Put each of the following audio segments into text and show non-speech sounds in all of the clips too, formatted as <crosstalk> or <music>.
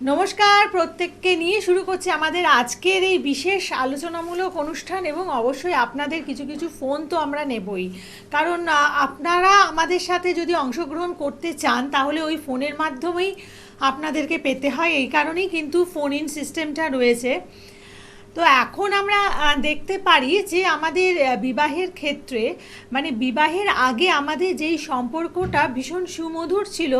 নমস্কার, প্রত্যেককে নিয়ে শুরু করছি আমাদের আজকের এই বিশেষ আলোচনামূলক অনুষ্ঠান এবং অবশ্যই আপনাদের কিছু কিছু ফোন তো আমরা নেবই। কারণ আপনারা আমাদের সাথে যদি অংশগ্রহণ করতে চান, তাহলে ওই ফোনের মাধ্যমেই আপনাদেরকে পেতে হয়। এই কারণেই কিন্তু ফোন ইন সিস্টেমটা রয়েছে। তো এখন আমরা দেখতে পারি যে আমাদের বিবাহের ক্ষেত্রে মানে বিবাহের আগে আমাদের যেই সম্পর্কটা ভীষণ সুমধুর ছিল,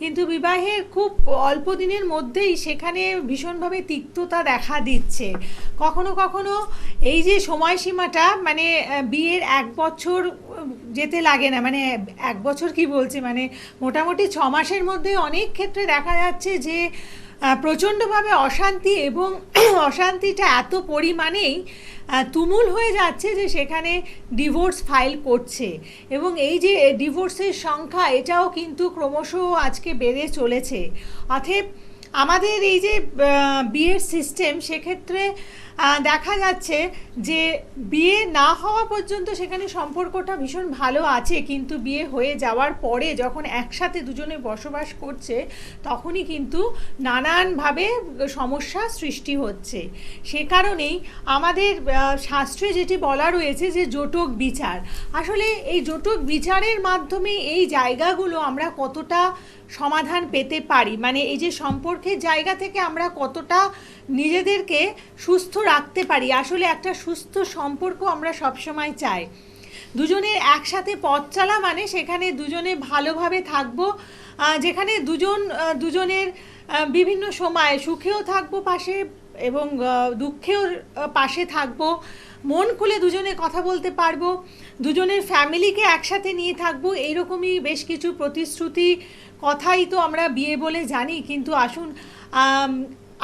কিন্তু বিবাহের খুব অল্প দিনের মধ্যেই সেখানে ভীষণভাবে তিক্ততা দেখা দিচ্ছে। কখনো কখনো এই যে সময়সীমাটা মানে বিয়ের এক বছর যেতে লাগে না মানে এক বছর কি বলছি মানে মোটামুটি ছ মাসের মধ্যে অনেক ক্ষেত্রে দেখা যাচ্ছে যে প্রচণ্ডভাবে অশান্তি এবং <clears throat> অশান্তিটা এত পরিমাণেই তুমুল হয়ে যাচ্ছে যে সেখানে ডিভোর্স ফাইল করছে। এবং এই যে ডিভোর্সের সংখ্যা, এটাও কিন্তু ক্রমশ আজকে বেড়ে চলেছে। অতএব আমাদের এই যে বিয়ের সিস্টেম সেক্ষেত্রে দেখা যাচ্ছে যে বিয়ে না হওয়া পর্যন্ত সেখানে সম্পর্কটা ভীষণ ভালো আছে, কিন্তু বিয়ে হয়ে যাওয়ার পরে যখন একসাথে দুজনে বসবাস করছে, তখনই কিন্তু নানানভাবে সমস্যা সৃষ্টি হচ্ছে। সে কারণেই আমাদের শাস্ত্রে যেটি বলা রয়েছে যে জটক বিচার। আসলে এই জটক বিচারের মাধ্যমে এই জায়গাগুলো আমরা কতটা সমাধান পেতে পারি। মানে এই যে সম্পর্কের জায়গা থেকে আমরা কতটা নিজেদেরকে সুস্থ রাখতে পারি, আসলে একটা সুস্থ সম্পর্ক আমরা সবসময় চাই। দুজনের একসাথে পথ চলা মানে সেখানে দুজনে ভালোভাবে থাকব যেখানে দুজন দুজনের বিভিন্ন সময় সুখেও থাকব পাশে এবং দুঃখেও পাশে থাকব। মন খুলে দুজনে কথা বলতে পারব, দুজনের ফ্যামিলিকে একসাথে নিয়ে থাকব, এইরকমই বেশ কিছু প্রতিশ্রুতি, কথাই তো আমরা বিয়ে বলে জানি, কিন্তু আসুন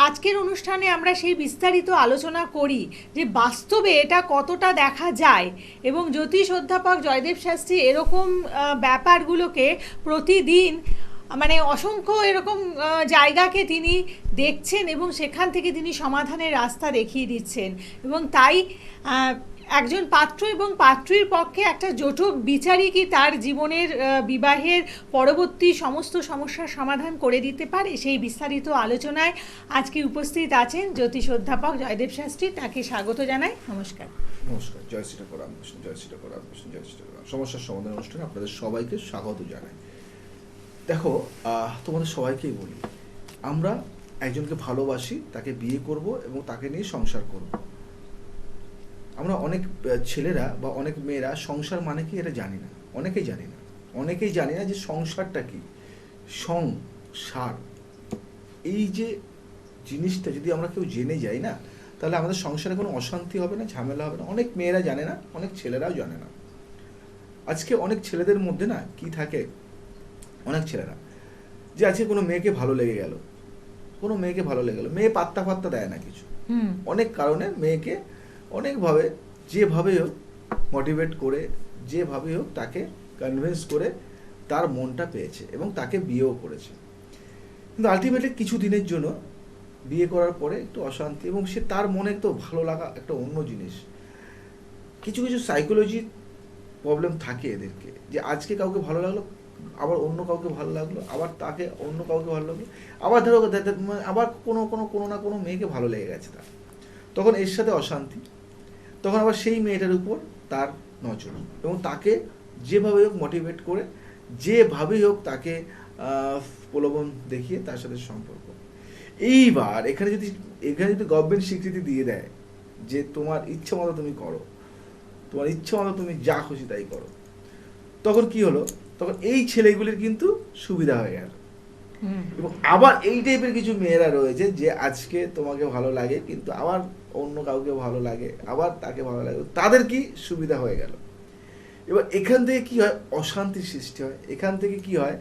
আজকের অনুষ্ঠানে আমরা সেই বিস্তারিত আলোচনা করি যে বাস্তবে এটা কতটা দেখা যায় এবং জ্যোতিষ অধ্যাপক জয়দেব শাস্ত্রী এরকম ব্যাপারগুলোকে প্রতিদিন মানে অসংখ্য এরকম জায়গাকে তিনি দেখছেন এবং সেখান থেকে তিনি সমাধানের রাস্তা দেখিয়ে দিচ্ছেন। এবং তাই একজন পাত্র এবং পাত্রীর পক্ষে একটা জটক বিচারই কি তার জীবনের বিবাহের পরবর্তী সমস্ত সমস্যার সমাধান করে দিতে পারে? সেই বিস্তারিত আলোচনায় আজকে উপস্থিত আছেন জ্যোতিষ অধ্যাপক জয়দেব শাস্ত্রী। তাকে স্বাগত জানাই। নমস্কার। নমস্কার। জয় শ্রী ঠাকুর রামকৃষ্ণ জয় শ্রী ঠাকুর রামকৃষ্ণ জয় শ্রী ঠাকুর রাম। সমস্যার সমাধান অনুষ্ঠানে আপনাদের সবাইকে স্বাগত জানাই। দেখো তোমাদের সবাইকেই বলি, আমরা একজনকে ভালোবাসি, তাকে বিয়ে করব এবং তাকে নিয়ে সংসার করব। আমরা অনেক ছেলেরা বা অনেক মেয়েরা সংসার মানে কি এটা জানি না। অনেকেই জানি না। অনেকেই জানি না যে সংসারটা কি? সংসার। এই যে জিনিসটা যদি আমরা কেউ জেনে যাই না, তাহলে আমাদের সংসারে কোনো অশান্তি হবে না, ঝামেলা হবে না। অনেক মেয়েরা জানে না, অনেক ছেলেরাও জানে না। আজকে অনেক ছেলেদের মধ্যে না কি থাকে? অনেক ছেলেরা। যে আজকে কোনো মেয়েকে ভালো লেগে গেল। কোনো মেয়েকে ভালো লেগে গেল। মেয়ে পাত্তা ফাত্তা দেয় না কিছু। হুম। অনেক কারণে মেয়েকে অনেকভাবে যেভাবে হোক মোটিভেট করে যেভাবে হোক তাকে কনভিন্স করে তার মনটা পেয়েছে এবং তাকে বিয়েও করেছে। কিন্তু আলটিমেটলি কিছু দিনের জন্য বিয়ে করার পরে একটু অশান্তি এবং সে তার মনে তো ভালো লাগা একটা অন্য জিনিস। কিছু কিছু সাইকোলজি প্রবলেম থাকে এদেরকে। যে আজকে কাউকে ভালো লাগল আবার অন্য কাউকে ভালো লাগল, আবার তাকে অন্য কাউকে ভালো লাগল, আবার ধরো আবার কোনো কোনো কোনো না কোনো মেয়েকে ভালো লেগে গেছে তার। তখন এর সাথে অশান্তি, তখন আবার সেই মেয়েটার উপর তার নজর। এবং তাকে যেভাবে হোক মোটিভেট করে, যেভাবেই হোক তাকে প্রলোভন দেখিয়ে তার সাথে সম্পর্ক। এইবার এখানে যদি এখানে যদি গভর্নমেন্ট স্বীকৃতি দিয়ে দেয় যে তোমার ইচ্ছে মতো তুমি করো, তোমার ইচ্ছে মতো তুমি যা খুশি তাই করো, তখন কি হলো? তখন এই ছেলেগুলির কিন্তু সুবিধা হয়ে গেল। এবং আবার এই টাইপের কিছু মেয়েরা রয়েছে যে আজকে তোমাকে ভালো লাগে কিন্তু আবার অন্য কাউকে ভালো লাগে আবার তাকে ভালো লাগে তাদের কি সুবিধা হয়ে গেল? এবার এখান থেকে কি হয়? অশান্তির সৃষ্টি হয়। এখান থেকে কি হয়?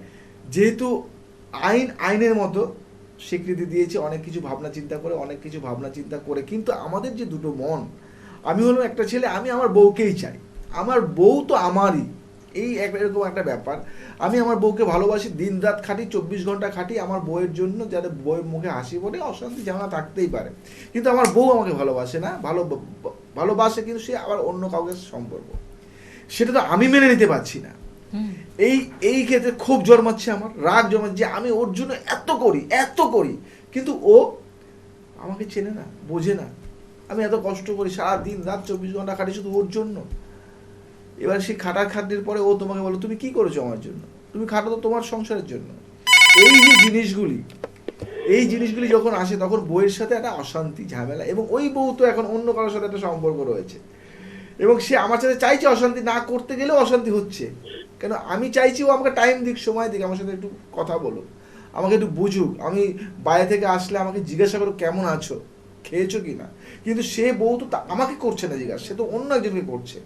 যেহেতু আইন আইনের মতো স্বীকৃতি দিয়েছে অনেক কিছু ভাবনা চিন্তা করে অনেক কিছু ভাবনা চিন্তা করে কিন্তু আমাদের যে দুটো মন আমি হলাম একটা ছেলে আমি আমার বউকেই চাই। আমার বউ তো আমারই। এই এরকম একটা ব্যাপার। আমি আমার বউকে ভালোবাসি দিন রাত খাটি চব্বিশ ঘণ্টা খাটি আমার বউয়ের জন্য যাতে বউয়ের মুখে হাসি বলে অশান্তি ঝামেলা থাকতেই পারে। কিন্তু আমার বউ আমাকে ভালোবাসে না ভালো ভালোবাসে কিন্তু সে আবার অন্য কাউকে সম্পর্ক। সেটা তো আমি মেনে নিতে পারছি না। এই এই ক্ষেত্রে খুব জন্মাচ্ছে আমার রাগ জন্মাচ্ছে যে আমি ওর জন্য এত করি এত করি। কিন্তু ও আমাকে চেনে না বোঝে না। আমি এত কষ্ট করি সারা দিন রাত চব্বিশ ঘণ্টা খাটি শুধু ওর জন্য। এবার সেই খাটা খাটনির পরে ও তোমাকে বলো, তুমি কি করেছ আমার জন্য? তুমি খাটো তো তোমার সংসারের জন্য। এই যে জিনিসগুলি, এই জিনিসগুলি যখন আসে, তখন বইয়ের সাথে একটা অশান্তি, ঝামেলা এবং ওই বউ তো এখন অন্য কারোর সাথে একটা সম্পর্ক রয়েছে। এবং সে আমার সাথে চাইছে অশান্তি, না করতে গেলেও অশান্তি হচ্ছে। কেন? আমি চাইছি ও আমাকে টাইম দিক, সময় দিক, আমার সাথে একটু কথা বলো আমাকে একটু বুঝুক। আমি বাইরে থেকে আসলে আমাকে জিজ্ঞাসা করো কেমন আছো? খেয়েছো কি না কিন্তু সে বউ তা- আমাকে করছে না জিজ্ঞাসা, সে তো অন্য একজনকে করছে।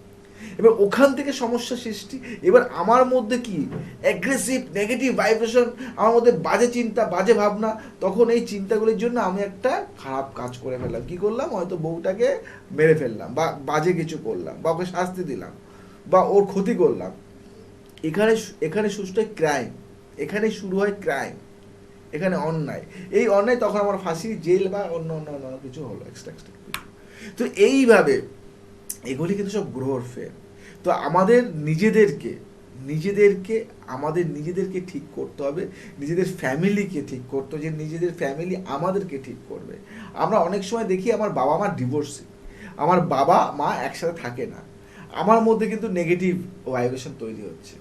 এবার ওখান থেকে সমস্যা সৃষ্টি। এবার আমার মধ্যে কি? অ্যাগ্রেসিভ নেগেটিভ ভাইব্রেশন আমার মধ্যে বাজে চিন্তা, বাজে ভাবনা, তখন এই চিন্তাগুলির জন্য আমি একটা খারাপ কাজ করে ফেললাম। কি করলাম? হয়তো বউটাকে মেরে ফেললাম বা বাজে কিছু করলাম বা ওকে শাস্তি দিলাম বা ওর ক্ষতি করলাম। এখানে এখানে সুস্থ ক্রাইম এখানে শুরু হয় ক্রাইম এখানে অন্যায়। এই অন্যায় তখন আমার ফাঁসি, জেল বা অন্য অন্য অন্য কিছু হলো এক্সট্রা এক্সট্রা তো এইভাবে এগুলি কিন্তু সব গ্রহর ফের তো আমাদের নিজেদেরকে নিজেদেরকে, আমাদের নিজেদেরকে ঠিক করতে হবে, নিজেদের ফ্যামিলিকে ঠিক করতে যে নিজেদের ফ্যামিলি আমাদেরকে ঠিক করবে। আমরা অনেক সময় দেখি আমার বাবা মা ডিভোর্সি আমার বাবা মা একসাথে থাকে না। আমার মধ্যে কিন্তু নেগেটিভ ভাইব্রেশন তৈরি হচ্ছে।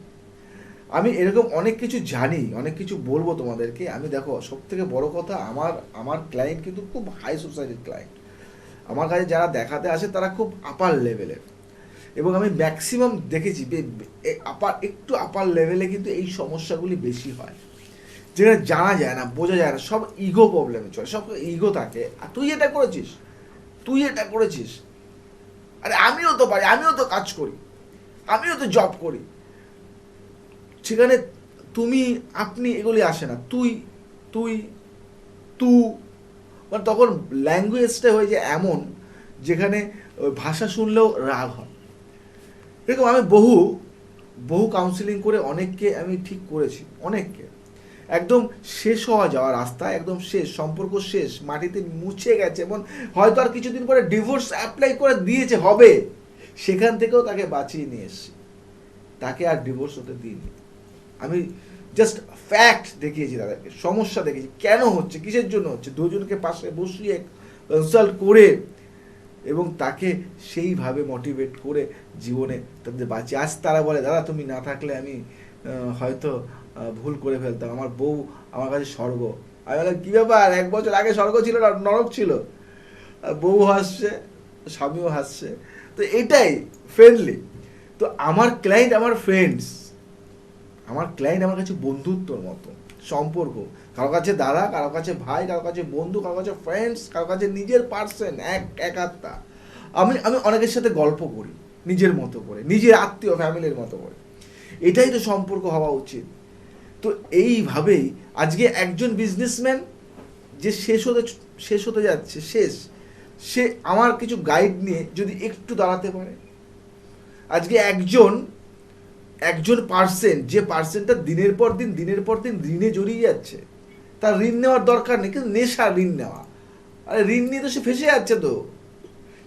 আমি এরকম অনেক কিছু জানি, অনেক কিছু বলব তোমাদেরকে। আমি দেখো সব থেকে বড় কথা, আমার আমার ক্লায়েন্ট কিন্তু খুব হাই সোসাইটির ক্লায়েন্ট আমার কাছে যারা দেখাতে আসে, তারা খুব আপার লেভেলের এবং আমি ম্যাক্সিমাম দেখেছি আপার একটু আপার লেভেলে কিন্তু এই সমস্যাগুলি বেশি হয়। যেখানে জানা যায় না, বোঝা যায় না, সব ইগো প্রবলেমে চলে, সব ইগো থাকে। আর তুই এটা করেছিস? তুই এটা করেছিস? আরে আমিও তো পারি, আমিও তো কাজ করি, আমিও তো জব করি। সেখানে তুমি, আপনি এগুলি আসে না। তুই তুই, তু। মানে তখন ল্যাঙ্গুয়েজটা হয়ে যায় এমন, যেখানে ভাষা শুনলেও রাগ হয়। এরকম আমি বহু বহু কাউন্সিলিং করে অনেককে আমি ঠিক করেছি, অনেককে। একদম শেষ হওয়া যাওয়া রাস্তা, একদম শেষ, সম্পর্ক শেষ, মাটিতে মুছে গেছে, এবং হয়তো আর কিছুদিন পরে ডিভোর্স অ্যাপ্লাই করে দিয়েছে, হবে। সেখান থেকেও তাকে বাঁচিয়ে নিয়ে এসেছি। তাকে আর ডিভোর্স হতে দিইনি। আমি জাস্ট ফ্যাক্ট দেখিয়েছি তাদেরকে, সমস্যা দেখিয়েছি, কেন হচ্ছে, কিসের জন্য হচ্ছে? দুজনকে পাশে বসিয়ে কনসাল্ট করে এবং তাকে সেইভাবে মোটিভেট করে জীবনে তাদের বাঁচি। আজ তারা বলে, দাদা, তুমি না থাকলে আমি হয়তো ভুল করে ফেলতাম। আমার বউ আমার কাছে স্বর্গ। আমি বললাম, কী ব্যাপার? এক বছর আগে স্বর্গ ছিল না, নরক ছিল। বউ হাসছে, স্বামীও হাসছে। তো এটাই ফ্রেন্ডলি তো আমার ক্লায়েন্ট আমার ফ্রেন্ডস আমার ক্লায়েন্ট আমার কাছে বন্ধুত্বর মতো, সম্পর্ক। কারও কাছে দাদা, কারও কাছে ভাই, কারও কাছে বন্ধু, কারও কাছে ফ্রেন্ডস কারও কাছে নিজের পার্সন এক এক আত্মা। আমি আমি অনেকের সাথে গল্প করি, নিজের মতো করে, নিজের আত্মীয়, ফ্যামিলির মতো করে। এটাই তো সম্পর্ক হওয়া উচিত। তো এইভাবেই আজকে একজন বিজনেসম্যান যে শেষ হতে শেষ হতে যাচ্ছে, শেষ, সে আমার কিছু গাইড নিয়ে যদি একটু দাঁড়াতে পারে। আজকে একজন একজন পার্সেন যে পার্সেনটা দিনের পর দিন, দিনের পর দিন ঋণে জড়িয়ে যাচ্ছে তার ঋণ নেওয়ার দরকার নেই, কিন্তু নেশা ঋণ নেওয়া। আরে ঋণ নিয়ে তো সে ফেসে যাচ্ছে তো।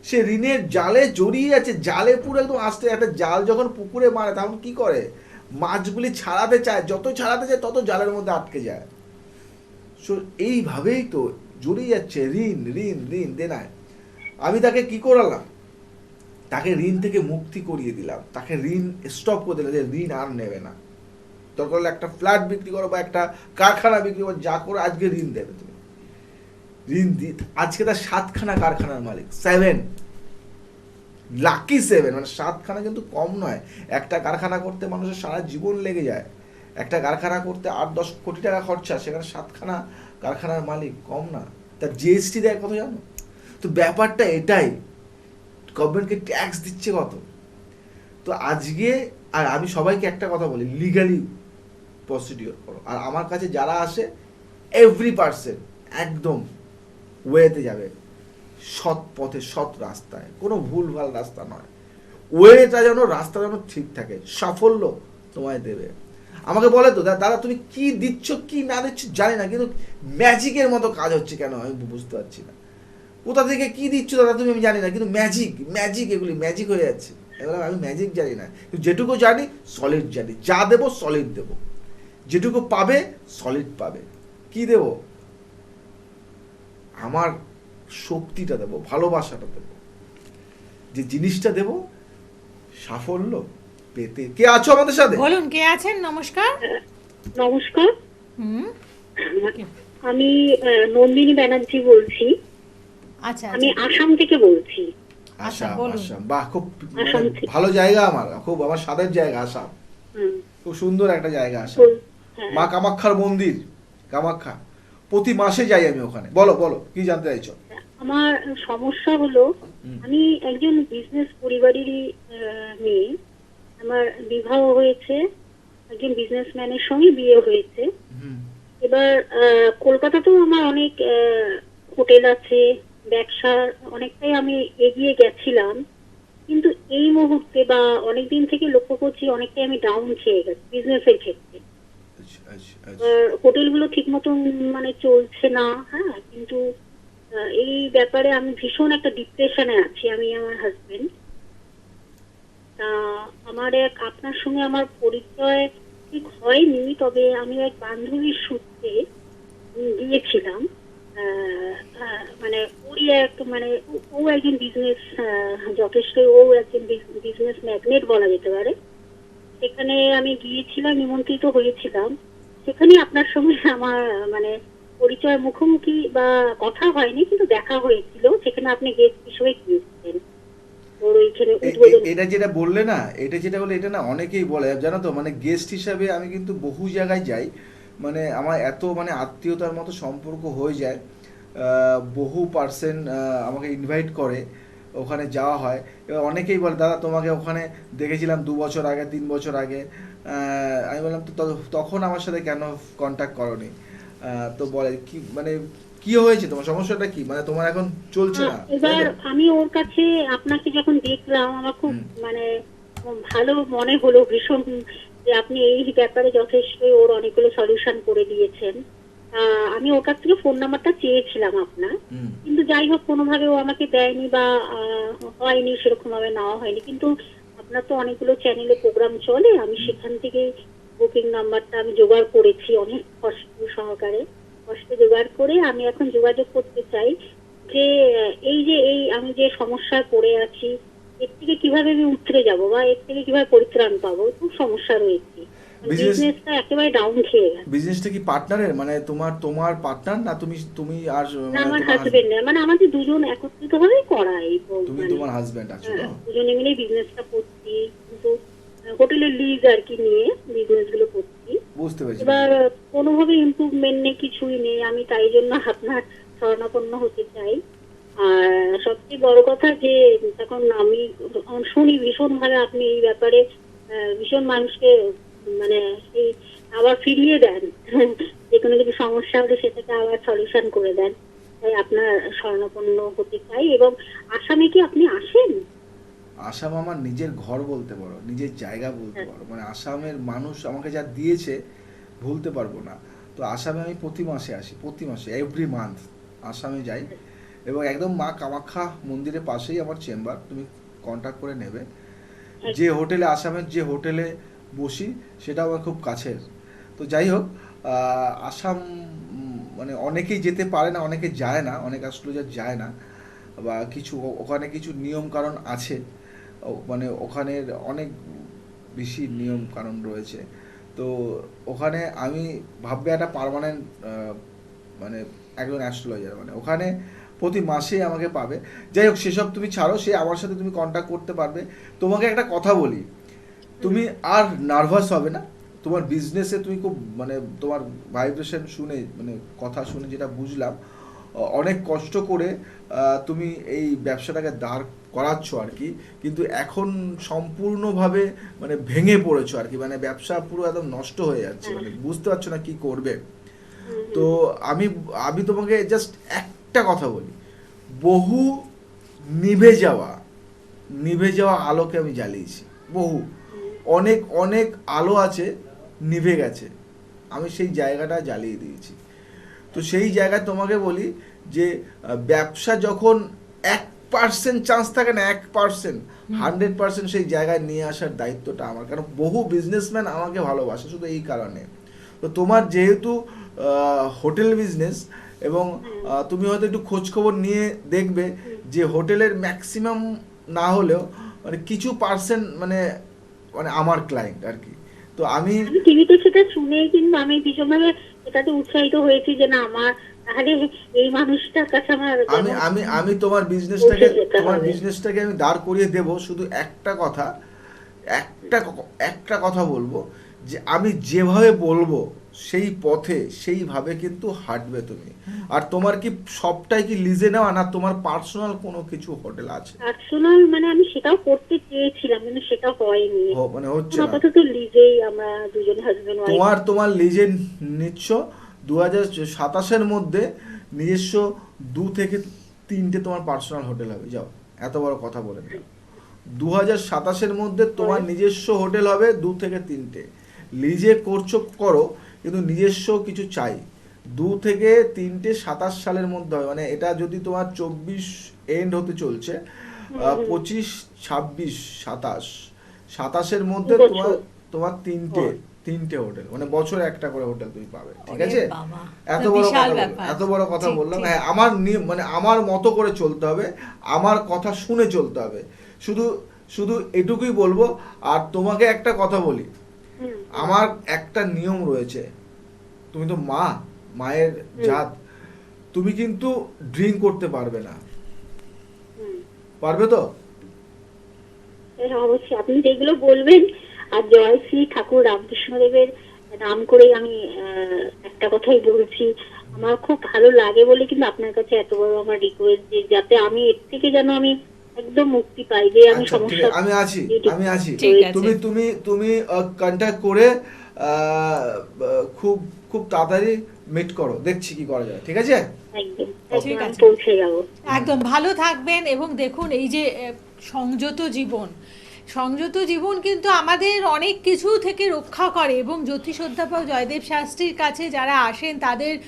সে ঋণের জালে জড়িয়ে যাচ্ছে জালে পুরো একদম আসতে, একটা জাল যখন পুকুরে মারে, তখন কি করে? মাছগুলি ছাড়াতে চায়, যত ছাড়াতে চায়, তত জালের মধ্যে আটকে যায়। সো এইভাবেই তো জড়িয়ে যাচ্ছে, ঋণ ঋণ ঋণ দেনায় আমি তাকে কি করালাম? তাকে ঋণ থেকে মুক্তি করিয়ে দিলাম। তাকে ঋণ স্টপ করে দিলাম যে ঋণ আর নেবে না। দরকার হলে একটা ফ্ল্যাট বিক্রি করো বা একটা কারখানা বিক্রি করো, যা করো আজকে ঋণ দেবে তুমি। ঋণ দি, আজকে তার সাতখানা কারখানার মালিক সেভেন লাকি সেভেন মানে সাতখানা কিন্তু কম নয়। একটা কারখানা করতে মানুষের সারা জীবন লেগে যায়। একটা কারখানা করতে আট, দশ কোটি টাকা খরচা, সেখানে সাতখানা কারখানার মালিক, কম না। তার জিএসটি দেয় কত জানো? তো ব্যাপারটা এটাই গভর্নমেন্টকে ট্যাক্স দিচ্ছে কত? তো আজকে, আর আমি সবাইকে একটা কথা বলি লিগালি প্রসিডিওর করো। আর আমার কাছে যারা আসে এভরি পার্সন একদম ওয়েতে যাবে। সৎ পথে, সৎ রাস্তায়। কোনো ভুলভাল রাস্তা নয়। ওয়েটা যেন, রাস্তা যেন ঠিক থাকে, সাফল্য তোমায় দেবে। আমাকে বলে তো, "দা- দাদা, তুমি কি দিচ্ছ, কি না দিচ্ছ জানি না, কিন্তু ম্যাজিকের মতো কাজ হচ্ছে কেন? আমি বুঝতে পারছি না। কোথা থেকে কি দিচ্ছ, দাদা, তুমি আমি জানি না, কিন্তু ম্যাজিক ম্যাজিক এগুলি ম্যাজিক হয়ে যাচ্ছে। এবার আমি ম্যাজিক জানি না। কিন্তু যেটুকু জানি সলিড জানি। যা দেবো সলিড দেবো। যেটুকু পাবে সলিড পাবে। কি দেবো? আমার শক্তিটা দেবো ভালোবাসাটা দেবো। যে জিনিসটা দেব সাফল্য পেতে। কে আছো আমাদের সাথে? বলুন কে আছেন? নমস্কার। নমস্কার। হুম। আমি নন্দিনী ব্যানার্জি বলছি। আচ্ছা আমি আচ্ছা। আসাম থেকে বলছি। আচ্ছা, আসাম আসাম। বাহ খুব মানে আসাম ভালো জায়গা আমার খুব আমার স্বাদের জায়গা আসাম। খুব সুন্দর একটা জায়গা আসাম। মা কামাখ্যার মন্দির কামাখ্যা। প্রতি মাসে যাই আমি ওখানে। বলো বলো কি জানতে চাইছো? আমার সমস্যা হলো আমি একজন বিজনেস পরিবারেরই মেয়ে। আমার বিবাহ হয়েছে একজন বিজনেসম্যানের সঙ্গে বিয়ে হয়েছে। এবার কলকাতাতেও আমার অনেক হোটেল আছে ব্যবসা অনেকটাই আমি এগিয়ে গেছিলাম। কিন্তু এই মুহূর্তে বা অনেকদিন থেকে লক্ষ্য করছি অনেকটাই আমি ডাউন খেয়ে গেছি বিজনেসের ক্ষেত্রে। হোটেলগুলো ঠিক মতন মানে চলছে না হ্যাঁ কিন্তু এই ব্যাপারে আমি ভীষণ একটা ডিপ্রেশনে আছি, আমি আমার হাজবেন্ড আমার এক, আপনার সঙ্গে আমার পরিচয় ঠিক হয়নি, তবে আমি এক বান্ধবীর সূত্রে গিয়েছিলাম মানে ওই এক মানে ও একজন বিজনেস যথেষ্ট, ও একজন বিজনেস ম্যাগনেট বলা যেতে পারে। সেখানে আমি গিয়েছিলাম নিমন্ত্রিত হয়েছিলাম সেখানে আপনার সঙ্গে <laughs> আমার মানে পরিচয় মুখোমুখি বা কথা হয়নি কিন্তু দেখা হয়েছিল সেখানে আপনি গেস্ট হিসেবে গিয়েছিলেন। এটা যেটা বললে না এটা যেটা বলে এটা না অনেকেই বলে জানো তো মানে গেস্ট হিসাবে আমি কিন্তু বহু জায়গায় যাই মানে আমার এত মানে আত্মীয়তার মতো সম্পর্ক হয়ে যায় বহু পার্সেন্ট আমাকে ইনভাইট করে ওখানে যাওয়া হয়। এবার অনেকেই বলে দাদা তোমাকে ওখানে দেখেছিলাম দু বছর আগে তিন বছর আগে। আমি বললাম তো তখন আমার সাথে কেন কন্ট্যাক্ট করনি? তো বলে কি মানে কি হয়েছে তোমার? সমস্যাটা কি? মানে তোমার এখন চলছে না? হ্যাঁ, এবার আমি ওর কাছে আপনাকে যখন দেখলাম আমার খুব মানে ভালো মনে হলো ভীষণ যে আপনি এই ব্যাপারে যথেষ্ট ওর অনেকগুলো সলিউশন করে দিয়েছেন। আমি ওর কাছ থেকে ফোন নাম্বারটা চেয়েছিলাম আপনার। কিন্তু যাই হোক কোনোভাবে ও আমাকে দেয়নি বা হয়নি সেরকম ভাবে নেওয়া হয়নি। কিন্তু আপনার তো অনেকগুলো চ্যানেলে প্রোগ্রাম চলে আমি সেখান থেকে বুকিং নাম্বারটা আমি জোগাড় করেছি অনেক কষ্ট সহকারে। কষ্ট জোগাড় করে আমি এখন যোগাযোগ করতে চাই যে এই যে এই আমি যে সমস্যায় পড়ে আছি এর থেকে কীভাবে আমি উতরে যাব বা এর থেকে কীভাবে পরিত্রাণ পাবো? খুব সমস্যা রয়েছে। বিজনেসটা একেবারে ডাউন খেয়ে গেছে। বিজনেসটা কি পার্টনারের মানে তোমার তোমার পার্টনার না তুমি তুমি আর মানে আমার হাজবেন্ড মানে আমাদের দুজন একত্রিত ভাবে করা এই তুমি মানে- তোমার হাজবেন্ড আছো হ্যাঁ, দুজনে মিলে বিজনেসটা করছি কিন্তু হোটেলের লিজ আর কি নিয়ে বিজনেসগুলো করছি। বুঝতে পেরেছি এবার কোনোভাবে ইমপ্রুভমেন্ট নেই কিছুই নেই। আমি তাই জন্য আপনার শরণাপন্ন হতে চাই। আর সবচেয়ে বড় কথা যে এখন আমি শুনি ভীষণ ভাবে আপনি এই ব্যাপারে ভীষণ মানুষকে মানে এই আবার ফিরিয়ে দেন। যে কোনো কিছু সমস্যা হলে সেটাকে আবার সলিউশন করে দেন। তাই আপনার শরণাপন্ন হতে চাই এবং আসামে কি আপনি আসেন? আসাম আমার নিজের ঘর বলতে পারো নিজের জায়গা বলতে হ্যাঁ। পারো। মানে আসামের মানুষ আমাকে যা দিয়েছে ভুলতে পারব না। তো আসামে আমি প্রতি মাসে আসি প্রতি মাসে এভরি মান্থ আসামে যাই। এবং একদম মা কামাখ্যা মন্দিরের পাশেই আমার চেম্বার তুমি কন্ট্যাক্ট করে নেবে। যে হোটেলে আসামের যে হোটেলে বসি, সেটা আমার খুব কাছের। তো যাই হোক আসাম মানে অনেকেই যেতে পারে না, অনেকে যায় না, অনেক অ্যাস্ট্রোলজার যায় না, বা কিছু ওখানে কিছু নিয়ম কারণ আছে। মানে ওখানের অনেক বেশি নিয়ম কারণ রয়েছে। তো ওখানে আমি ভাববে একটা পারমানেন্ট মানে একজন অ্যাস্ট্রোলজার মানে ওখানে প্রতি মাসে আমাকে পাবে। যাই হোক, সেসব তুমি ছাড়ো, সে আমার সাথে তুমি কন্ট্যাক্ট করতে পারবে। তোমাকে একটা কথা বলি তুমি আর নার্ভাস হবে না। তোমার বিজনেসে তুমি খুব মানে তোমার ভাইব্রেশন শুনে মানে কথা শুনে যেটা বুঝলাম অনেক কষ্ট করে তুমি এই ব্যবসাটাকে দাঁড় করাচ্ছ আর কি। কিন্তু এখন সম্পূর্ণভাবে মানে ভেঙে পড়েছো আর কি। মানে ব্যবসা পুরো একদম নষ্ট হয়ে যাচ্ছে। মানে বুঝতে পারছ না কি করবে। তো আমি আমি তোমাকে জাস্ট একটা কথা বলি। বহু নিভে যাওয়া নিভে যাওয়া আলোকে আমি জ্বালিয়েছি। বহু। অনেক অনেক আলো আছে নিভে গেছে। আমি সেই জায়গাটা জ্বালিয়ে দিয়েছি। তো সেই জায়গায় তোমাকে বলি যে ব্যবসা যখন এক পার্সেন্ট চান্স থাকে না এক পার্সেন্ট হান্ড্রেড পার্সেন্ট সেই জায়গায় নিয়ে আসার দায়িত্বটা আমার। কারণ বহু বিজনেসম্যান আমাকে ভালোবাসে শুধু এই কারণে। তো তোমার যেহেতু হোটেল বিজনেস এবং তুমি হয়তো একটু খোঁজ খবর নিয়ে দেখবে যে হোটেলের ম্যাক্সিমাম না হলেও মানে কিছু পার্সেন্ট মানে মানে আমার ক্লায়েন্ট আর কি। তো আমি টিভিতে সেটা শুনে কিন্তু আমি ভীষণভাবে এটাতে উৎসাহিত হয়েছি যে না আমার তাহলে এই মানুষটার কাছে আমার আমি আমি আমি তোমার বিজনেসটাকে তোমার বিজনেসটাকে আমি দাঁড় করিয়ে দেব। শুধু একটা কথা একটা একটা কথা বলব যে আমি যেভাবে বলব সেই পথে সেইভাবে কিন্তু হাঁটবে তুমি। আর তোমার কি সবটাই কি লিজে নেওয়া না তোমার পার্সোনাল কোনো কিছু হোটেল আছে? পার্সোনাল মানে আমি সেটাও করতে চেয়েছিলাম কিন্তু সেটা হয়নি। ও, মানে হচ্ছে না। আপাতত লিজেই আমরা দুজন হাজবেন্ড ওয়াইফ তোমার তোমার লিজে নিচ্ছ দু হাজার সাতাশের মধ্যে নিজস্ব দু থেকে তিনটে তোমার পার্সোনাল হোটেল হবে। যাও এত বড় কথা বলে দু হাজার সাতাশের মধ্যে তোমার নিজস্ব হোটেল হবে দু থেকে তিনটে। লিজে করছ করো কিন্তু নিজস্ব কিছু চাই। দু থেকে তিনটে সাতাশ সালের মধ্যে হয়। মানে এটা যদি তোমার চব্বিশ এন্ড হতে চলছে পঁচিশ ছাব্বিশ সাতাশ। সাতাশের মধ্যে তোমার তোমার তিনটে। তিনটে হোটেল মানে বছরে একটা করে হোটেল তুমি পাবে। ঠিক আছে? এত বড় কথা এত বড় কথা বললাম। হ্যাঁ আমার নিয়ম মানে আমার মতো করে চলতে হবে। আমার কথা শুনে চলতে হবে। শুধু শুধু এটুকুই বলব। আর তোমাকে একটা কথা বলি। আমার একটা নিয়ম রয়েছে। তুমি তো মা মায়ের জাত। তুমি কিন্তু ড্রিঙ্ক করতে পারবে না। পারবে তো? হ্যাঁ, অবশ্যই। আপনি যেগুলো বলবেন আর জয়শ্রী ঠাকুর রামকৃষ্ণদেবের নাম করে আমি একটা কথাই বলছি। আমার খুব ভালো লাগে বলে কিন্তু আপনার কাছে এত বড় আমার রিকোয়েস্ট যে যাতে আমি এর থেকে যেন আমি একদম মুক্তি পাই যে আমি আচ্ছা সমস্যা আমি আছি আমি আছি। তুমি তুমি তুমি কন্ট্যাক্ট করে খুব খুব তাড়াতাড়ি মিট করো। দেখছি কি করা যায়। ঠিক আছে? একদম। ঠিক আছে। একদম। ভালো থাকবেন এবং দেখুন এই যে সংযত জীবন। সংযত জীবন কিন্তু আমাদের অনেক কিছু থেকে রক্ষা করে এবং জ্যোতিষ অধ্যাপক জয়দেব শাস্ত্রীর কাছে যারা আসেন তাদের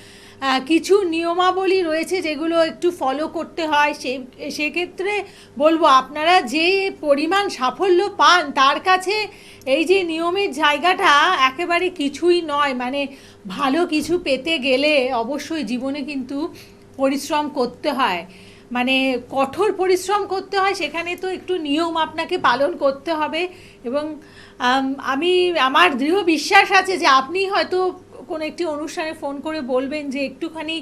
কিছু নিয়মাবলী রয়েছে যেগুলো একটু ফলো করতে হয়। সে, সেক্ষেত্রে বলব, আপনারা যে পরিমাণ সাফল্য পান, তার কাছে এই যে নিয়মের জায়গাটা একেবারে কিছুই নয়। মানে ভালো কিছু পেতে গেলে অবশ্যই জীবনে কিন্তু পরিশ্রম করতে হয়। মানে কঠোর পরিশ্রম করতে হয়, সেখানে তো একটু নিয়ম আপনাকে পালন করতে হবে। এবং আমি, আমার দৃঢ় বিশ্বাস আছে যে আপনি হয়তো কোনো একটি অনুষ্ঠানে ফোন করে বলবেন যে একটুখানি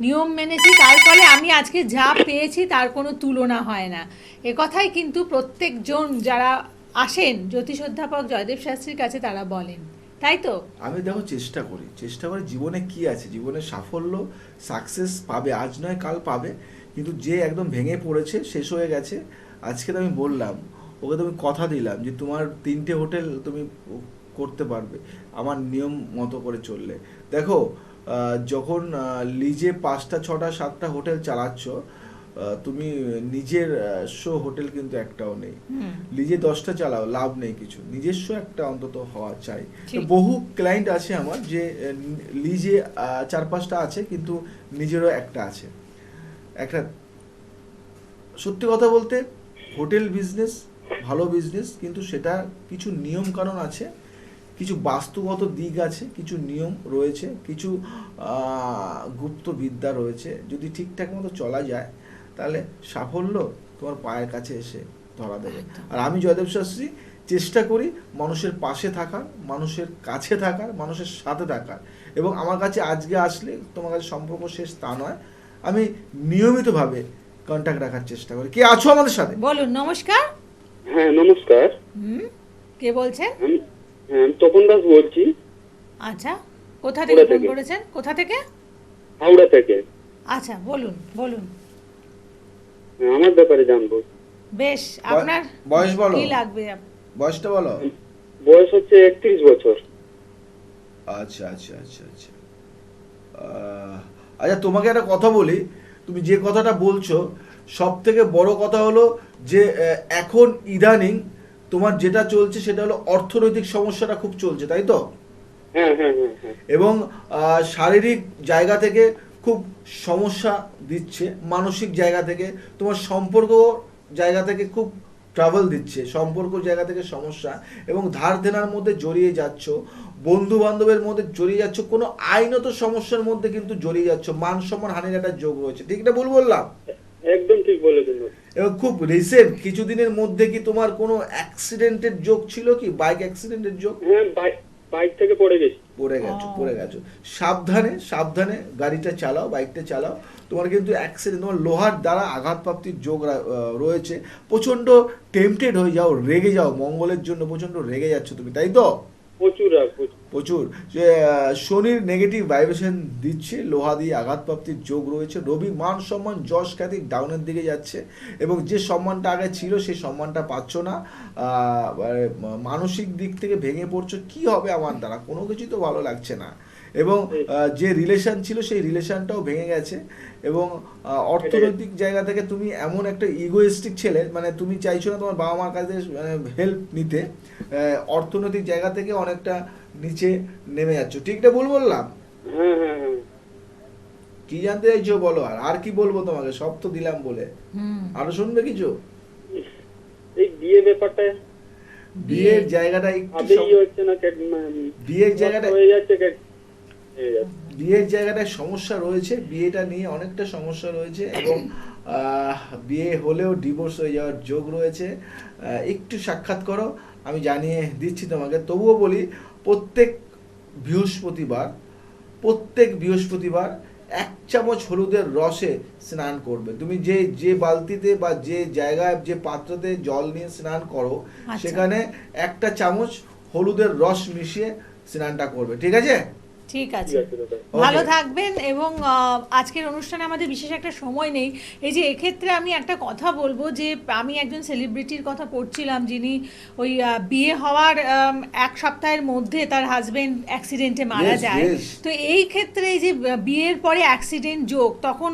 নিয়ম মেনেছি তার ফলে আমি আজকে যা পেয়েছি তার কোনো তুলনা হয় না। এ কথাই কিন্তু প্রত্যেকজন যারা আসেন জ্যোতিষ অধ্যাপক জয়দেব শাস্ত্রীর কাছে তারা বলেন। তাই তো? আমি দেখো চেষ্টা করি চেষ্টা করি জীবনে কি আছে, জীবনে সাফল্য সাকসেস পাবে, আজ নয় কাল পাবে, কিন্তু যে একদম ভেঙে পড়েছে, শেষ হয়ে গেছে। আজকে তো আমি বললাম, ওকে তুমি কথা দিলাম যে তোমার তিনটে হোটেল তুমি করতে পারবে। আমার নিয়ম মতো করে চললে। দেখো যখন লিজে পাঁচটা ছটা সাতটা হোটেল চালাচ্ছ তুমি নিজের শো হোটেল কিন্তু একটাও নেই। লিজে দশটা চালাও লাভ নেই কিছু। নিজস্ব একটা অন্তত হওয়া চাই। বহু ক্লায়েন্ট আছে আমার যে লিজে চার পাঁচটা আছে কিন্তু নিজেরও একটা আছে। একটা সত্যি কথা বলতে হোটেল বিজনেস ভালো বিজনেস কিন্তু সেটা কিছু নিয়ম কানুন আছে। কিছু বাস্তুগত দিক আছে কিছু নিয়ম রয়েছে কিছু গুপ্ত বিদ্যা রয়েছে। যদি ঠিকঠাক মতো চলা যায় তাহলে সাফল্য তোমার পায়ের কাছে এসে ধরা দেবে। আর আমি জয়দেব শাস্ত্রী চেষ্টা করি মানুষের পাশে থাকার মানুষের কাছে থাকার মানুষের সাথে থাকার। এবং আমার কাছে আজকে আসলে তোমার কাছে সম্পর্ক শেষ তা নয় আমি নিয়মিতভাবে কন্ট্যাক্ট রাখার চেষ্টা করি। কে আছো আমাদের সাথে? বলুন নমস্কার। হ্যাঁ নমস্কার। হুম কে বলছেন? তপন দাস বলছি। আচ্ছা কোথা থেকে ফোন করেছেন? কোথা থেকে? হাওড়া থেকে। আচ্ছা বলুন বলুন। হ্যাঁ, আমার ব্যাপারে জানব। বেশ আপনার বয়স বলো। কি লাগবে? বয়সটা বলো। বয়স হচ্ছে একত্রিশ বছর। আচ্ছা আচ্ছা আচ্ছা আচ্ছা। আহ, আচ্ছা তোমাকে একটা কথা বলি। তুমি যে কথাটা বলছো সব থেকে বড় কথা হলো যে আহ, এখন ইদানিং তোমার যেটা চলছে সেটা হলো অর্থনৈতিক সমস্যাটা খুব চলছে তাই তো? এবং শারীরিক জায়গা থেকে খুব সমস্যা দিচ্ছে মানসিক জায়গা থেকে তোমার সম্পর্ক জায়গা থেকে খুব ট্রাভেল দিচ্ছে সম্পর্ক জায়গা থেকে সমস্যা এবং ধার দেনার মধ্যে জড়িয়ে যাচ্ছ বন্ধু বান্ধবের মধ্যে জড়িয়ে যাচ্ছ কোনো আইনত সমস্যার মধ্যে কিন্তু জড়িয়ে যাচ্ছ মান সম্মান হানির একটা যোগ রয়েছে ঠিক না ভুল বললাম? একদম ঠিক বলেছেন। boss। এবং খুব রিসেন্ট কিছুদিনের মধ্যে কি তোমার কোনো অ্যাক্সিডেন্টের যোগ ছিল কি? বাইক অ্যাক্সিডেন্টের যোগ হ্যাঁ বাইক থেকে পড়ে গেছি। পড়ে গেছো পড়ে গেছো। সাবধানে সাবধানে গাড়িটা চালাও বাইকটা চালাও। তোমার কিন্তু অ্যাক্সিডেন্ট তোমার লোহার দ্বারা আঘাতপ্রাপ্তির যোগ রয়েছে। প্রচণ্ড টেম্পটেড হয়ে যাও রেগে যাও মঙ্গলের জন্য প্রচণ্ড রেগে যাচ্ছ তুমি তাই তো? প্রচুর রাগ প্রচুর। শনির নেগেটিভ ভাইব্রেশন দিচ্ছে লোহা দিয়ে আঘাতপ্রাপ্তির যোগ রয়েছে রবি মান সম্মান যশ খ্যাতি ডাউনের দিকে যাচ্ছে এবং যে সম্মানটা আগে ছিল সেই সম্মানটা পাচ্ছ না। মানে মানসিক দিক থেকে ভেঙে পড়ছো কি হবে আমার দ্বারা? কোনো কিছুই তো ভালো লাগছে না। এবং যে রিলেশন ছিল সেই রিলেশনটাও ভেঙে গেছে। এবং অর্থনৈতিক জায়গা থেকে তুমি এমন একটা ইগোয়েস্টিক ছেলে মানে তুমি চাইছো না তোমার বাবা মার কাছে মানে হেল্প নিতে। অর্থনৈতিক জায়গা থেকে অনেকটা নিচে নেমে যাচ্ছ। ঠিকটা ভুল বললাম? কি জানতে চাইছো বলো আর আর কি বলব তোমাকে? সব তো দিলাম বলে। আরও শুনবে কিছু? এই বিয়ে ব্যাপারটা। বিয়ের জায়গাটা একটু হচ্ছে না বিয়ের জায়গাটা হয়ে যাচ্ছে। বিয়ের জায়গাটায় সমস্যা রয়েছে। বিয়েটা নিয়ে অনেকটা সমস্যা রয়েছে এবং আহ, বিয়ে হলেও ডিভোর্স হয়ে যাওয়ার যোগ রয়েছে। একটু সাক্ষাৎ করো। আমি জানিয়ে দিচ্ছি তোমাকে। তবুও বলি প্রত্যেক বৃহস্পতিবার প্রত্যেক বৃহস্পতিবার এক চামচ হলুদের রসে স্নান করবে। তুমি যে যে বালতিতে বা যে জায়গায় যে পাত্রতে জল নিয়ে স্নান করো আচ্ছা। সেখানে একটা চামচ হলুদের রস মিশিয়ে স্নানটা করবে। ঠিক আছে? ঠিক আছে। আছে ভালো থাকবেন এবং আজকের অনুষ্ঠানে আমাদের বিশেষ একটা সময় নেই। এই যে এক্ষেত্রে আমি একটা কথা বলব যে আমি একজন সেলিব্রিটির কথা পড়ছিলাম যিনি ওই বিয়ে হওয়ার এক সপ্তাহের মধ্যে তার হাজবেন্ড অ্যাক্সিডেন্টে মারা যায়। তো এই ক্ষেত্রে এই যে বিয়ের পরে অ্যাক্সিডেন্ট যোগ তখন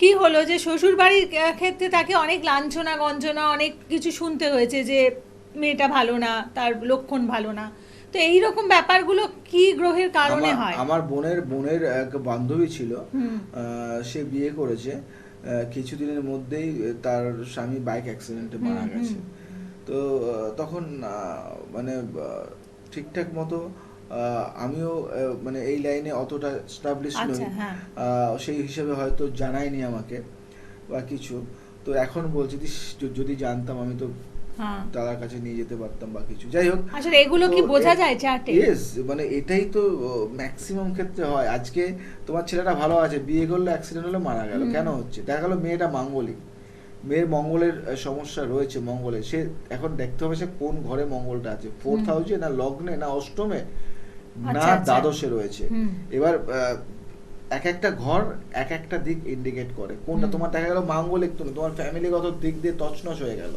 কি হলো যে শ্বশুর বাড়ির ক্ষেত্রে তাকে অনেক লাঞ্ছনা গঞ্জনা অনেক কিছু শুনতে হয়েছে যে মেয়েটা ভালো না তার লক্ষণ ভালো না। তো এই রকম ব্যাপারগুলো কি গ্রহের কারণে হয়? আমার বোনের বোনের এক বান্ধবী ছিল সে বিয়ে করেছে কিছুদিনের মধ্যেই তার স্বামী বাইক অ্যাক্সিডেন্টে মারা গেছে। তো তখন মানে ঠিকঠাক মতো আমিও মানে এই লাইনে অতটা স্টাবলিশ নই। আচ্ছা, হ্যাঁ। আহ, সেই হিসাবে হয়তো জানায়নি আমাকে বা কিছু। তো এখন বলছি যদি জানতাম আমি তো হ্যাঁ। দাদার কাছে নিয়ে যেতে পারতাম বা কিছু। যাই হোক আসলে এগুলো কি বোঝা যায় চার্টে Yes, মানে এটাই তো ম্যাক্সিমাম ক্ষেত্রে হয়। আজকে তোমার ছেলেটা ভালো আছে বিয়ে করল অ্যাক্সিডেন্ট হলো মারা গেল। কেন হচ্ছে? দেখা গেলো মেয়েটা মাঙ্গলিক মেয়ের মঙ্গলের সমস্যা রয়েছে মঙ্গলে সে এখন দেখতে হবে সে কোন ঘরে মঙ্গলটা আছে। ফোর্থ। হাউসে না লগ্নে না অষ্টমে? না আচ্ছা, আচ্ছা। দ্বাদশে রয়েছে। এবার এক একটা ঘর এক একটা দিক ইন্ডিকেট করে। কোনটা। তোমার দেখা গেল মাঙ্গলিক তুমি তোমার ফ্যামিলিগত দিক দিয়ে তছনছ হয়ে গেল।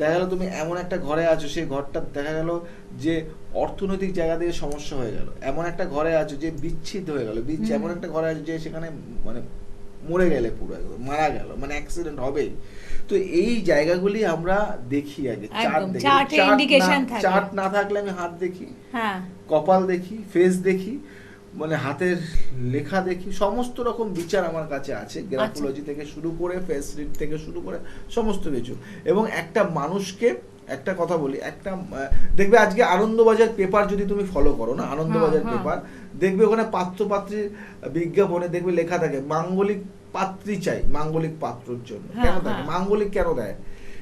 দেখা গেল তুমি এমন একটা ঘরে আছো সেই ঘরটা দেখা গেল যে অর্থনৈতিক জায়গা দিয়ে সমস্যা হয়ে গেল। এমন একটা ঘরে আছো যে বিচ্ছিন্ন হয়ে গেল বিচ্ছি এমন একটা ঘরে আছো যে সেখানে মানে মরে গেলে পুরো একদম মারা গেল মানে অ্যাক্সিডেন্ট হবেই। তো এই জায়গাগুলি আমরা দেখি আগে না-। চার্ট না থাকলে আমি হাত দেখি হ্যাঁ। কপাল দেখি ফেস দেখি। মানে হাতের লেখা দেখি সমস্ত রকম বিচার আমার কাছে আছে গ্রাফোলজি থেকে শুরু করে ফেস রিড থেকে শুরু করে সমস্ত কিছু। এবং একটা মানুষকে একটা কথা বলি একটা দেখবে আজকে আনন্দবাজার পেপার যদি তুমি ফলো করো না আনন্দবাজার হ্যাঁ, পেপার দেখবে ওখানে পাত্র পাত্রীর বিজ্ঞাপনে দেখবে লেখা থাকে মাঙ্গলিক পাত্রী চাই মাঙ্গলিক পাত্রর জন্য। হ্যাঁ, কেন থাকে? হ্যাঁ। মাঙ্গলিক কেন দেয়?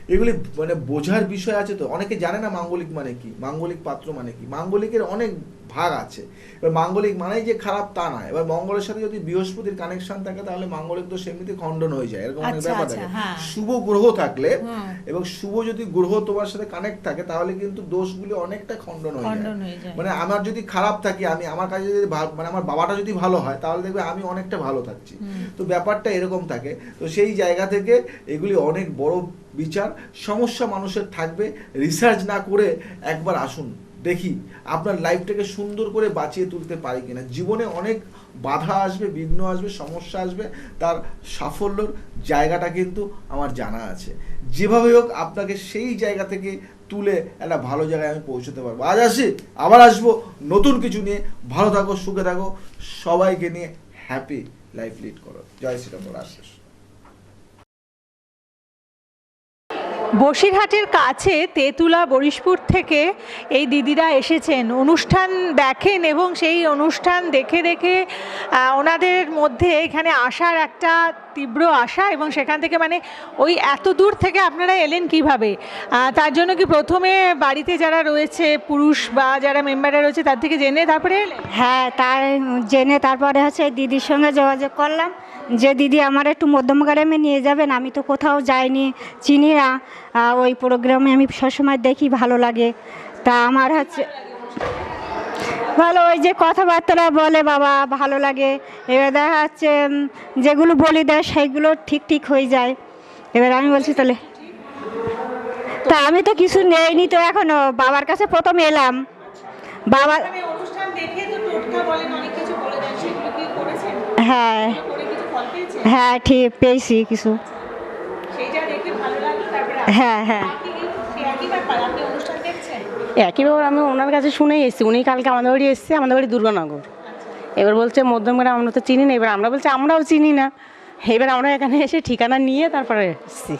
এগুলি মানে বোঝার বিষয় আছে তো? অনেকে জানে না মাঙ্গলিক মানে কি? মাঙ্গলিক পাত্র মানে কি? মাঙ্গলিকের অনেক ভাগ আছে। এবার মাঙ্গলিক মানেই যে খারাপ তা না এবার মঙ্গলের সাথে যদি বৃহস্পতির কানেকশন থাকে তাহলে মাঙ্গলিক তো সেমনিতে খণ্ডন হয়ে যায়। এরকম অনেক আচ্ছা, ব্যাপার আচ্ছা, থাকে। হ্যাঁ। শুভ গ্রহ থাকলে এবং শুভ যদি গ্রহ তোমার সাথে কানেক্ট থাকে তাহলে কিন্তু দোষগুলি অনেকটা খণ্ডন হয়ে যায়। মানে আমার যদি খারাপ থাকি আমি আমার কাছে যদি মানে আমার বাবাটা যদি ভালো হয় তাহলে দেখবে আমি অনেকটা ভালো থাকছি। তো ব্যাপারটা এরকম থাকে। তো সেই জায়গা থেকে এগুলি অনেক বড় বিচার। সমস্যা মানুষের থাকবে। রিসার্চ না করে একবার আসুন। দেখি আপনার লাইফটাকে সুন্দর করে বাঁচিয়ে তুলতে পারি কিনা। জীবনে অনেক বাধা আসবে, বিঘ্ন আসবে, সমস্যা আসবে, তার সাফল্যর জায়গাটা কিন্তু আমার জানা আছে। যেভাবে হোক আপনাকে সেই জায়গা থেকে তুলে একটা ভালো জায়গায় আমি পৌঁছতে পারব। আজ আসি, আবার আসব নতুন কিছু নিয়ে। ভালো থাকো, সুখে থাকো। সবাইকে নিয়ে হ্যাপি লাইফ লিড করো। জয় শ্রীরাম আশিস বসিরহাটের কাছে তেঁতুলা বরিশপুর থেকে এই দিদিরা এসেছেন। অনুষ্ঠান দেখেন এবং সেই অনুষ্ঠান দেখে দেখে ওনাদের মধ্যে এখানে আসার একটা তীব্র আশা এবং সেখান থেকে মানে ওই এত দূর থেকে আপনারা এলেন কীভাবে? তার জন্য কি প্রথমে বাড়িতে যারা রয়েছে, পুরুষ বা যারা মেম্বাররা রয়েছে, তার থেকে জেনে তারপরে হ্যাঁ তার জেনে তারপরে হচ্ছে দিদির সঙ্গে যোগাযোগ করলাম। যে দিদি আমার একটু মধ্যমগ্রামে নিয়ে যাবেন আমি তো কোথাও যাইনি। চিনি না ওই প্রোগ্রামে আমি সবসময় দেখি ভালো লাগে। তা আমার হচ্ছে ভালো ওই যে কথাবার্তা বলে বাবা ভালো লাগে। এবার দেখা যাচ্ছে যেগুলো বলি দেয় সেইগুলো ঠিক ঠিক হয়ে যায়। এবার আমি বলছি তাহলে তা আমি তো কিছু নেইনি তো এখনও বাবার কাছে প্রথম এলাম। বাবা হ্যাঁ। হ্যাঁ ঠিক পেয়েছি কিছু। হ্যাঁ হ্যাঁ। একই ব্যাপার? আমি ওনার কাছে শুনেই এসেছি। উনি কালকে আমাদের বাড়ি এসছে আমাদের বাড়ি দুর্গানগর। এবার বলছে মধ্যমগ্রাম আমরা তো চিনি না। এবার আমরা বলছি আমরাও চিনি না। এবার আমরা এখানে এসে ঠিকানা নিয়ে তারপরে এসেছি।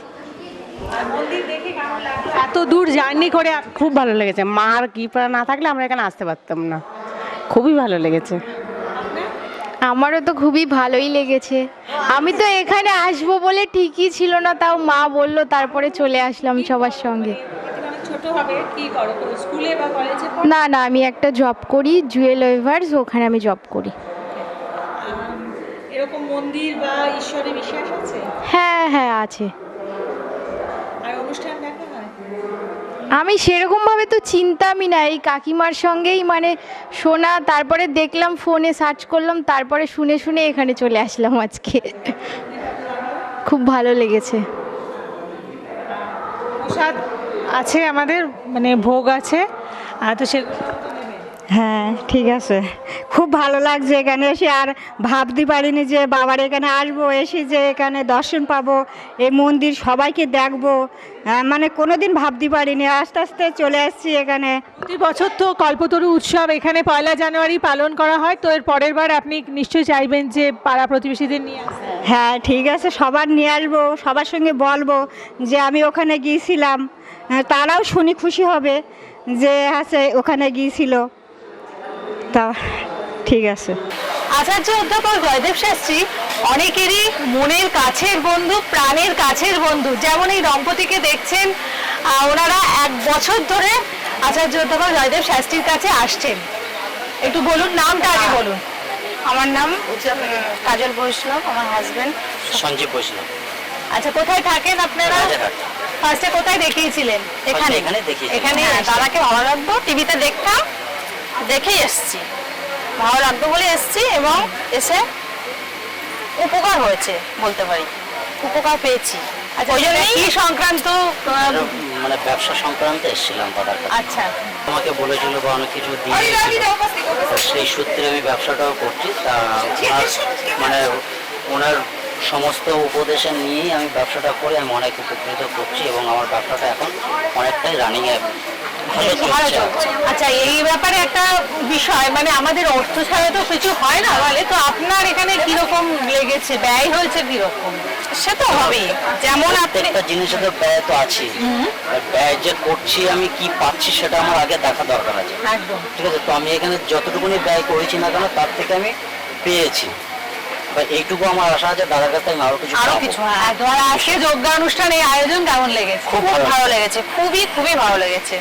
এত দূর জার্নি করে খুব ভালো লেগেছে। মার কৃপা না থাকলে আমরা এখানে আসতে পারতাম না। খুবই ভালো লেগেছে। আমারও তো খুবই ভালোই লেগেছে। আমি তো এখানে আসব বলে ঠিকই ছিল না তাও মা বলল তারপরে চলে আসলাম সবার সঙ্গে। কলেজে না না আমি একটা জব করি জুয়েল ওয়েভার্স ওখানে আমি জব করি। এরকম মন্দির বা ঈশ্বরে বিশ্বাস আছে? হ্যাঁ হ্যাঁ আছে। আর অনুষ্ঠান আমি সেরকমভাবে তো চিন্তামই না। এই কাকিমার সঙ্গেই মানে শোনা তারপরে দেখলাম ফোনে সার্চ করলাম, তারপরে শুনে শুনে এখানে চলে আসলাম আজকে। খুব ভালো লেগেছে। আছে আমাদের মানে ভোগ আছে। আর তো নেবে। হ্যাঁ ঠিক আছে। খুব ভালো লাগছে এখানে এসে। আর ভাবতে পারিনি যে বাবার এখানে আসব এসে যে এখানে দর্শন পাবো এই মন্দির সবাইকে দেখব। মানে কোনোদিন ভাবতে পারিনি। আস্তে আস্তে চলে আসছি এখানে। প্রতি বছর তো কল্পতরু উৎসব এখানে পয়লা জানুয়ারি পালন করা হয়। তো এর পরের বার আপনি নিশ্চয়ই চাইবেন যে পাড়া প্রতিবেশীদের নিয়ে হ্যাঁ ঠিক আছে। সবার নিয়ে আসব সবার সঙ্গে বলব যে আমি ওখানে গিয়েছিলাম। হ্যাঁ, তারাও শুনি খুশি হবে যে আছে ওখানে গিয়েছিল। তা ঠিক আছে। আচার্য অধ্যাপক জয়দেব শাস্ত্রী অনেকেরই মনের কাছের বন্ধু প্রাণের কাছের বন্ধু যেমন এই দম্পতিকে দেখছেন ওনারা এক বছর ধরে আচার্য অধ্যাপক জয়দেব শাস্ত্রীর কাছে আসছেন। একটু বলুন নামটা আগে বলুন। আমার নাম কাজল বৈষ্ণব আমার হাজবেন্ড সঞ্জীব বৈষ্ণব। আচ্ছা কোথায় থাকেন আপনারা? ফার্স্টে কোথায় দেখিয়েছিলেন? এখানে। এখানে হ্যাঁ, দাদাকে ভালো লাগতো টিভিতে দেখতাম। দেখেই এসছি। ভালো লাগতো বলে এসছি এবং এসে উপকার হয়েছে বলতে পারি। উপকার পেয়েছি। আচ্ছা ওই জন্যই কি সংক্রান্ত মানে ব্যবসা সংক্রান্ত এসেছিলাম দাদার আচ্ছা। আমাকে বলেছিল বা অনেক কিছু দিয়েছিল। সেই সূত্রে আমি ব্যবসাটাও করছি। তা মানে ওনার সমস্ত উপদেশে নিয়েই আমি ব্যবসাটা করে আমি অনেক উপকৃত করছি এবং আমার ব্যবসাটা এখন অনেকটাই রানিংয়ে ভালো চলছে। আচ্ছা এই ব্যাপারে একটা বিষয় মানে আমাদের অর্থ ছাড়া তো কিছু হয় না বলে তো আপনার এখানে কীরকম লেগেছে? ব্যয় হয়েছে কীরকম? সে তো হবে যেমন আপনি প্রত্যেকটা জিনিসে তো ব্যয় তো আছে ব্যয় যে করছি আমি কি পাচ্ছি সেটা আমার আগে দেখা দরকার আছে। ঠিক আছে তো আমি এখানে যতটুকুনি ব্যয় করেছি না কেন তার থেকে আমি পেয়েছি। এইটুকু আমার আশা আছে দাদার কাছ থেকে আরও কিছু আরও। কিছু হ্যাঁ আর আজকে যোগ্য অনুষ্ঠানে আয়োজন কেমন লেগেছে? খুব ভালো লেগেছে খুবই খুবই ভালো লেগেছে।